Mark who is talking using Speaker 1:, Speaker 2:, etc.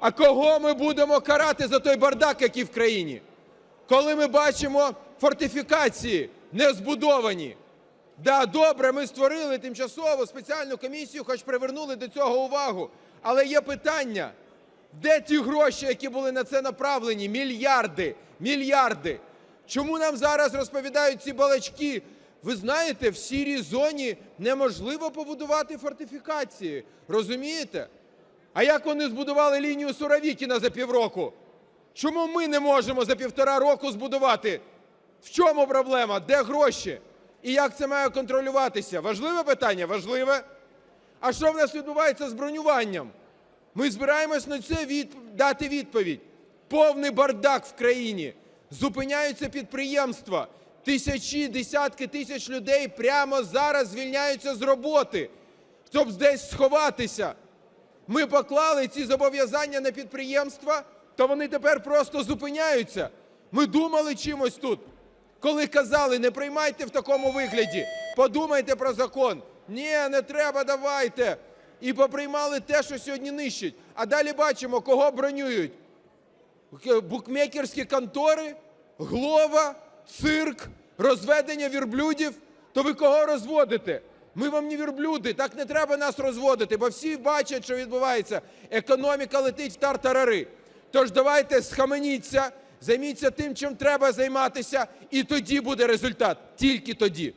Speaker 1: А кого ми будемо карати за той бардак, який в країні? Коли ми бачимо фортифікації не збудовані. Да, добре, ми створили тимчасову спеціальну комісію, хоч привернули до цього увагу. Але є питання, де ті гроші, які були на це направлені? Мільярди, мільярди. Чому нам зараз розповідають ці балачки? Ви знаєте, в сірій зоні неможливо побудувати фортифікації. Розумієте? А як вони збудували лінію Суровікіна за півроку? Чому ми не можемо за півтора року збудувати? В чому проблема? Де гроші? І як це має контролюватися? Важливе питання? Важливе. А що в нас відбувається з бронюванням? Ми збираємось на це від... дати відповідь. Повний бардак в країні. Зупиняються підприємства. Тисячі, десятки тисяч людей прямо зараз звільняються з роботи, щоб десь сховатися. Ми поклали ці зобов'язання на підприємства, то вони тепер просто зупиняються. Ми думали чимось тут. Коли казали, не приймайте в такому вигляді, подумайте про закон. Ні, не треба, давайте. І поприймали те, що сьогодні нищить. А далі бачимо, кого бронюють. Букмекерські контори, глова, цирк, розведення вірблюдів. То ви кого розводите? Ми вам не верблюди, так не треба нас розводити, бо всі бачать, що відбувається. Економіка летить в тартарари. Тож давайте схаменіться, займіться тим, чим треба займатися, і тоді буде результат. Тільки тоді.